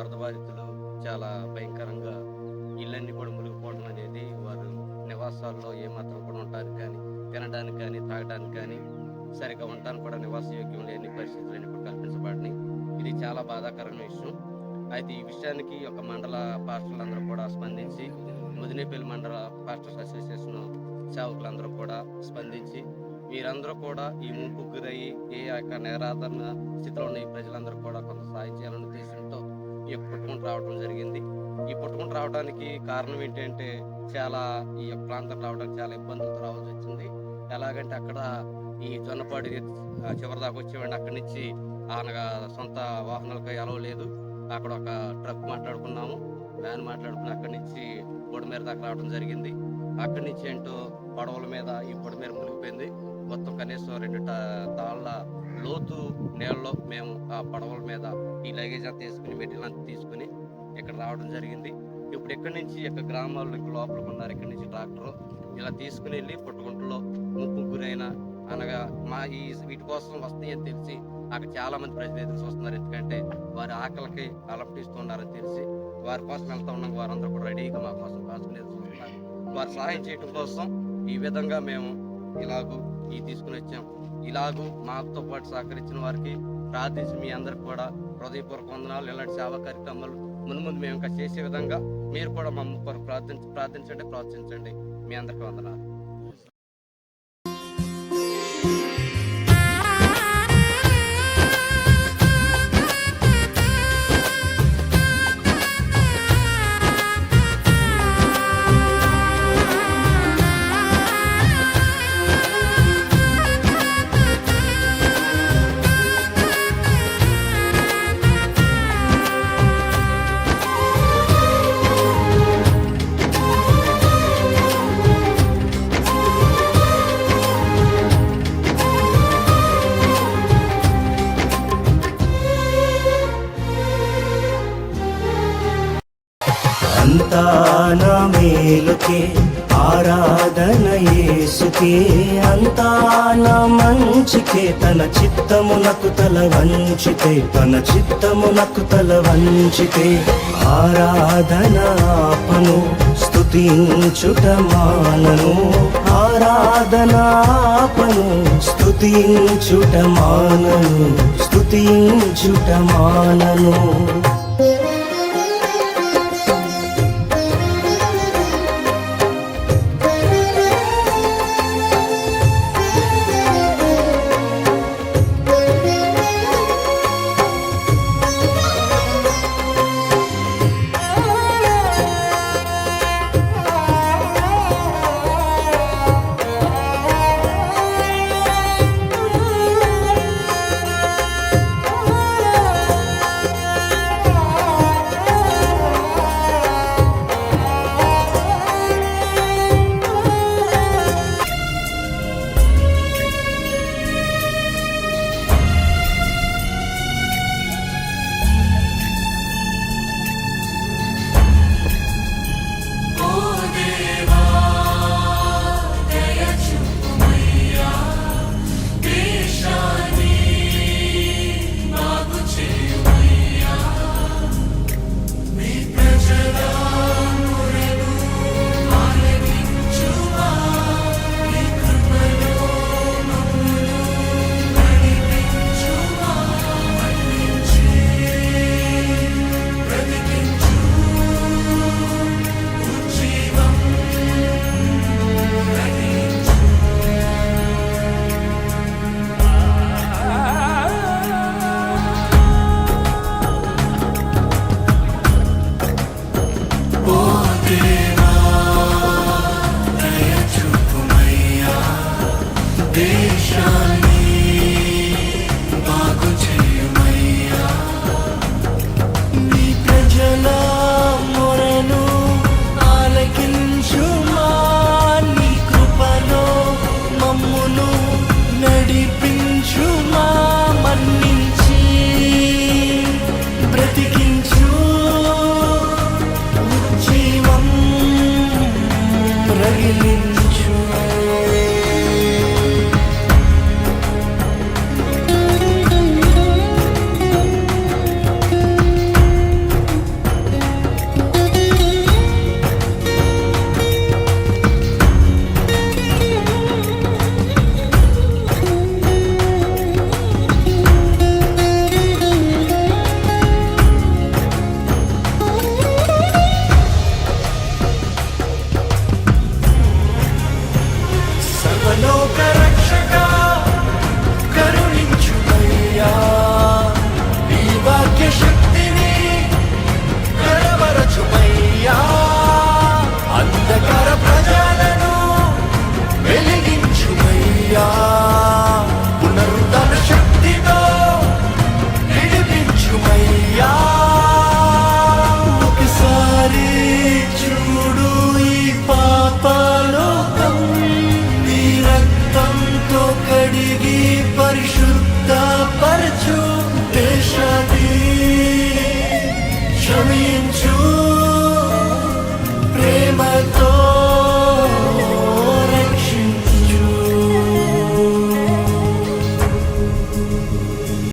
వరద బాధితులు చాలా భయంకరంగా ఇళ్ళన్నీ కూడా మునిగిపోవడం అనేది వారు నివాసాల్లో ఏమాత్రం కూడా ఉండడానికి కానీ తినడానికి కానీ తాగడానికి కానీ సరిగా ఉండడానికి కూడా నివాస యోగ్యం లేని పరిస్థితులు ఇప్పుడు కల్పించబడినాయి. ఇది చాలా బాధాకరమైన విషయం. అయితే ఈ విషయానికి ఒక మండల పాస్టర్లందరూ కూడా స్పందించి ముదినేపల్లి మండల పాస్టర్స్ అసోసియేషన్ సేవకులందరూ కూడా స్పందించి వీరందరూ కూడా ఈ ముంపు గురయ్యి ఏ యొక్క నేరాధరణ స్థితిలో ఉన్న ఈ ప్రజలందరూ కూడా కొంత సాయం చేయాలని ఉద్దేశంతో ఈ యొక్క పుట్టుకుంటూ రావడం జరిగింది. ఈ పుట్టుకుంటూ రావడానికి కారణం ఏంటంటే చాలా ఈ యొక్క ప్రాంతం రావడానికి చాలా ఇబ్బందులతో రావాల్సి వచ్చింది. ఎలాగంటే అక్కడ ఈ జొన్నపాడి చివరి దాకా వచ్చేవాడిని. అక్కడి నుంచి అనగా సొంత వాహనాలకు ఎలవ లేదు. అక్కడ ఒక ట్రక్ మాట్లాడుకున్నాము. వ్యాన్ మాట్లాడుకుని అక్కడి నుంచి బొడమేర దాకా రావడం జరిగింది. అక్కడి నుంచి ఏంటో పడవల మీద ఈ బొడమేర మునిగిపోయింది. మొత్తం కనీసం రెండు తాళ్ళ లోతు నీళ్ళలో మేము ఆ పడవల మీద ఈ లగేజ్ అంతా తీసుకుని మెటీరియల్ అంతా తీసుకుని ఇక్కడ రావడం జరిగింది. ఇప్పుడు ఎక్కడి నుంచి ఇక్కడ గ్రామాల్లో ఇక్కడ లోపలికి ఉన్నారు ఇక్కడి నుంచి ట్రాక్టర్? ఇలా తీసుకుని వెళ్ళి పుట్టుకుంటలో ముప్పు గురైన అనగా మా ఈ వీటి కోసం వస్తాయని తెలిసి అక్కడ చాలా మంది ప్రజలు ఎదురు చూస్తున్నారు. ఎందుకంటే వారి ఆకలికి అలపటిస్తున్నారని తెలిసి వారి కోసం వెళ్తా ఉన్నాం. వారందరూ కూడా రెడీగా మా కోసం కాసుకుని ఎదురు చూస్తున్నారు. వారు సహాయం చేయడం కోసం ఈ విధంగా మేము ఇలాగూ ఈ తీసుకుని వచ్చాం. ఇలాగూ మాతో పాటు సహకరించిన వారికి ప్రార్థించి మీ అందరికి కూడా హృదయపూర్వక వందనాలు. ఇలాంటి సేవా కార్యక్రమాలు ముందు ముందు మేము ఇంకా చేసే విధంగా మీరు కూడా మమ్మల్ని కొరకు ప్రార్థించ ప్రార్థించండి ప్రోత్సహించండి మీ అందరికి వందనాలు. అంతా నా మేలుకే ఆరాధన యేసుకే అంతా నా మంచికే తన చిత్తమునకు తల వంచితే తన చిత్తమునకు తల వంచితే ఆరాధన ఆపను స్తుతించుట మానను ఆరాధన ఆపను స్తుతించుట మానను స్తుతించుట మానను.